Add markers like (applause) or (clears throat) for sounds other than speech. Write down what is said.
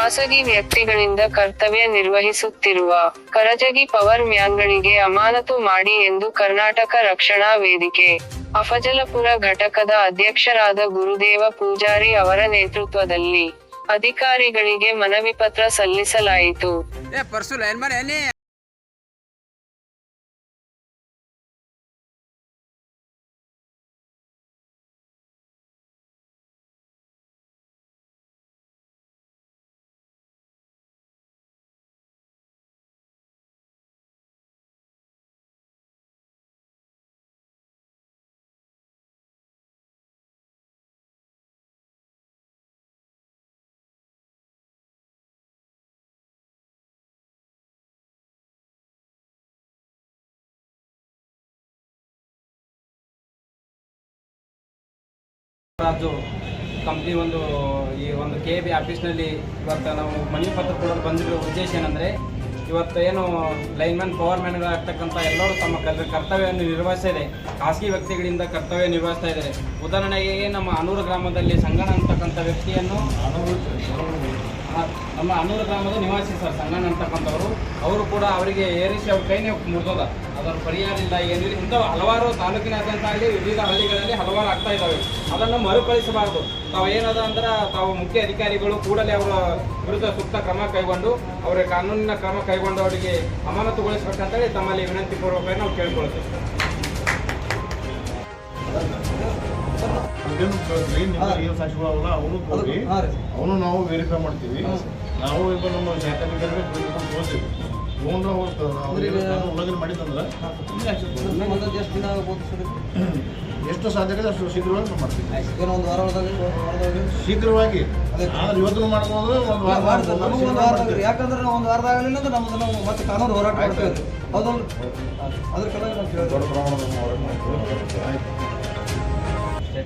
ಖಾಸಗಿ ವ್ಯಕ್ತಿಗಳಿಂದ ಕರ್ತವ್ಯ ನಿರ್ವಹಿಸುತ್ತಿರುವ ಕರಜಗಿ ಪವರ್ ಮ್ಯಾನ್ಗಳಿಗೆ ಅಮಾನತು ಮಾಡಿ ಎಂದು ಕರ್ನಾಟಕ ರಕ್ಷಣಾ ವೇದಿಕೆ, ಅಫಜಲಪುರ ಘಟಕದ ಅಧ್ಯಕ್ಷರಾದ ಗುರುದೇವ ಪೂಜಾರಿ ಅವರ ನೇತೃತ್ವದಲ್ಲಿ ಅಧಿಕಾರಿಗಳಿಗೆ ಮನವಿ ಪತ್ರ ಸಲ್ಲಿಸಲಾಯಿತು. ರಾಜು ಕಂಪ್ನಿ ಒಂದು, ಈ ಒಂದು ಕೆ ಬಿ ಆಫೀಸ್ನಲ್ಲಿ ಇವತ್ತು ನಾವು ಮನವಿ ಪತ್ರ ಕೊಡೋದು ಬಂದಿರೋ ಉದ್ದೇಶ ಏನಂದರೆ, ಇವತ್ತು ಏನು ಲೈನ್ಮನ್ ಪವರ್ ಮ್ಯಾನ್ಗಳಾಗ್ತಕ್ಕಂಥ ಎಲ್ಲರೂ ತಮ್ಮ ಕಲ್ ಕರ್ತವ್ಯವನ್ನು ನಿರ್ವಹಿಸಿದೆ ಖಾಸಗಿ ವ್ಯಕ್ತಿಗಳಿಂದ ಕರ್ತವ್ಯ ನಿರ್ವಹಿಸ್ತಾ ಇದ್ದಾರೆ. ಉದಾಹರಣೆಗೆ ನಮ್ಮ ಅನೂರು ಗ್ರಾಮದಲ್ಲಿ ಸಂಗಣ ಅಂತಕ್ಕಂಥ ವ್ಯಕ್ತಿಯನ್ನು ನಮ್ಮ ಅನ್ನೂರು ಗ್ರಾಮದ ನಿವಾಸಿ ಸರ್, ಸಂಗಣ್ಣ ಅಂತಕ್ಕಂಥವ್ರು ಅವರು ಕೂಡ ಅವರಿಗೆ ಏರಿಸಿ ಅವ್ರ ಕೈನೇ ಮುರಿದೋದ. ಅದರ ಪರಿಹಾರ ಇಲ್ಲ ಏನಿಲ್ಲ ಇಂಥವು ಹಲವಾರು ತಾಲೂಕಿನಾದ್ಯಂತ ಆಗಲಿ, ವಿವಿಧ ಹಳ್ಳಿಗಳಲ್ಲಿ ಹಲವಾರು ಆಗ್ತಾ ಇದ್ದಾವೆ. ಅದನ್ನು ಮರುಕಳಿಸಬಾರ್ದು. ತಾವು ಏನದ ಅಂದ್ರೆ, ತಾವು ಮುಖ್ಯ ಅಧಿಕಾರಿಗಳು ಕೂಡಲೇ ಅವರ ವಿರುದ್ಧ ಸೂಕ್ತ ಕ್ರಮ ಕೈಗೊಂಡು, ಅವರ ಕಾನೂನಿನ ಕ್ರಮ ಕೈಗೊಂಡು ಅವರಿಗೆ ಅಮಾನತುಗೊಳಿಸಬೇಕಂತೇಳಿ ತಮ್ಮಲ್ಲಿ ವಿನಂತಿ ಪೂರ್ವಕವಾಗಿ ನಾವು ಕೇಳ್ಕೊಳ್ತೇವೆ ಕೇಳಿದ್ರಿ ನಿಮ್ಮ ಏನು ಸಾಕ್ಷಿಗಳಲ್ಲ ಅವನು ಕೊಡ್ರಿ ಅವನು ನಾವು ವೆರಿಫೈ ಮಾಡ್ತೀವಿ. ನಾವು ಈಗ ನಮ್ಮ ಶಾಖಾಧಿಕಾರಿಗಳು ಬಿಡ್ಕೊಂಡು ತೋರಿಸ್ತೀವಿ ತೊಗೊಂಡ್ರೆ ಅವ್ರು ಉಲ್ಲಂಘನೆ ಮಾಡಿದಂದ್ರೆ ಇಲ್ಲೇ action ತಗೊಳ್ಳಿ. (clears throat) ಎಷ್ಟು ದಿನ ಎಷ್ಟು ಅಷ್ಟು ಶೀಘ್ರವಾಗಿ ಮಾಡ್ತೀವಿ. ಏನೋ ಒಂದು ವಾರ ಒಳಗಾಗಿ ಶೀಘ್ರವಾಗಿ. ಆದ್ರೆ ಇವತ್ತು ಮಾಡ್ಬೋದು ಒಂದು ವಾರ ವಾರದಾಗ ಯಾಕಂದ್ರೆ ಒಂದು ವಾರದಾಗಲಿಲ್ಲ ಅಂದ್ರೆ ನಮ್ದು ನಾವು ಮತ್ತೆ ಕಾನೂನು ಹೋರಾಟ ಮಾಡ್ತೇವೆ. ಹೌದಲ್ಲ ಅದ್ರ ಕಡೆ ನಾವು ಕೇಳ್ತೀವಿ. ದೊಡ್ಡ ಪ್ರಮಾಣದಲ್ಲಿ ಹೋರಾಟ ಮಾಡ್ತೀವಿ. ಆಯ್ತು